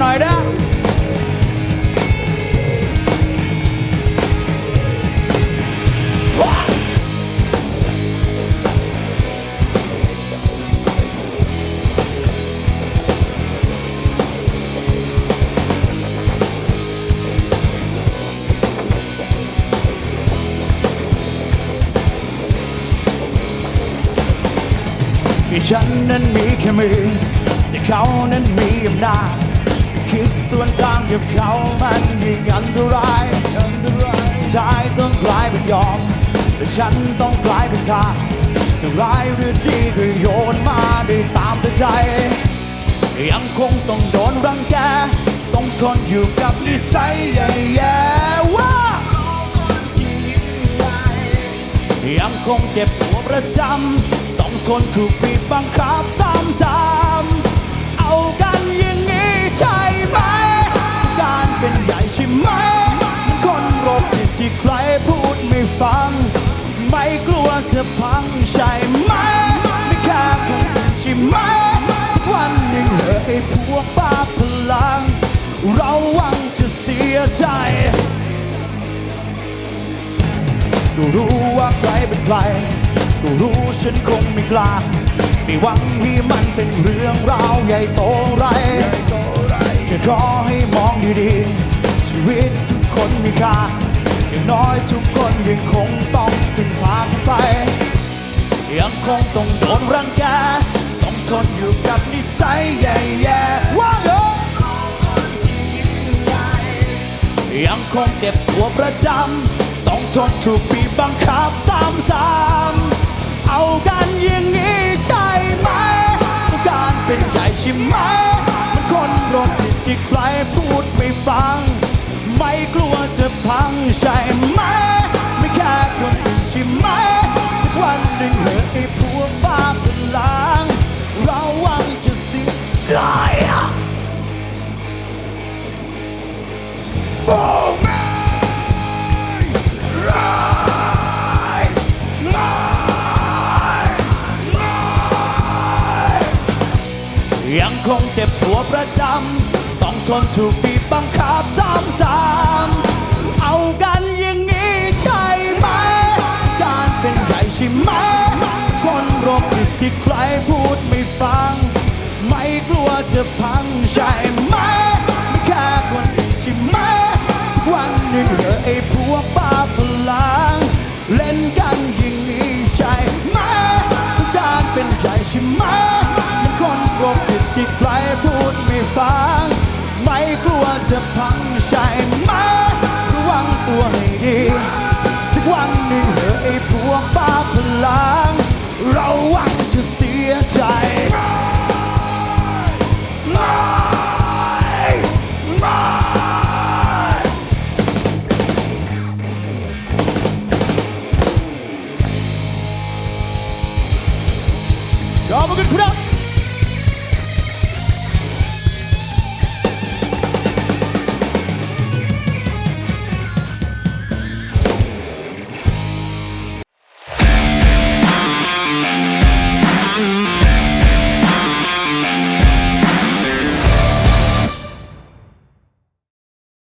หน่อยนะที่ฉันนั้นมีแค่มือ แต่เขานั้นมีอำนาจคิดส่วนทางกับเขามันยิ่งอันตรายสุดท้ายต้องกลายเป็นยอมและฉันต้องกลายเป็นทาสจะร้ายหรือดีก็โยนมาได้ตามแต่ใจ ยังคงต้องโดนรังแก ต้องทนอยู่กับนิสัยแย่ๆว่ายังคงเจ็บปวดประจำ ต้องทนถูกบีบบังคับซ้ำๆากันอย่างนี้ใช่ไหม การเป็นใหญ่ใช่ไหม คนโรคจิตที่ใครพูดไม่ฟัง ไม่กลัวจะพังใช่ไหม ไม่แค่คนอื่นใช่ไหม สักวันหนึ่งเหอะไอ้พวกบ้าพลัง เราหวังจะเสียใจก็รู้ว่าใครเป็นใครก็รู้ฉันคงไม่กล้า ไม่หวังให้มันเป็นเรื่องราวใหญ่โตไรแค่ขอให้มองดีๆ ชีวิตทุกคนมีค่าอย่างน้อยทุกคนยังคงต้องถึงพากันไป ยังคงต้องโดนรังแก ต้องทนอยู่กับนิสัยแย่ๆว่าเหรอยังคงเจ็บปวดประจำ ต้องทนถูกบีบบังคับซ้ำๆเอากันอย่างนี้ ที่ใครพูดไม่ฟัง ไม่กลัวจะพังใช่ไหม ไม่แค่คนอื่นใช่ไหม สักวันหนึ่งเหอะไอ้พวกบ้าพลังเราหวังจะสิ้นใจ Oh man! Right! Right! Right! ยังคงเจ็บปวดประจำ ต้องทนถูกบีบบังคับซ้ำๆเอากันอย่างนี้ใช่ไหม การเป็นใหญ่ใช่ไหม คนโรคจิตที่ใครพูดไม่ฟัง ไม่กลัวจะพังใช่ไหมไม่แค่คนอื่นใช่ไหมสักวันหนึ่งเหอไอ้พวกบ้าพลัง เล่นกันอย่างนี้ใช่ไหมการเป็นใหญ่ใช่ไหมมันคนโรคจิตที่ใครพูดไม่ฟังะพังใช่ไหมระวังตัวให้ดี สักวันหนึ่งเธอไอ้พวกป้าพลังเราหวังจะเสียใจขอบคุณครับ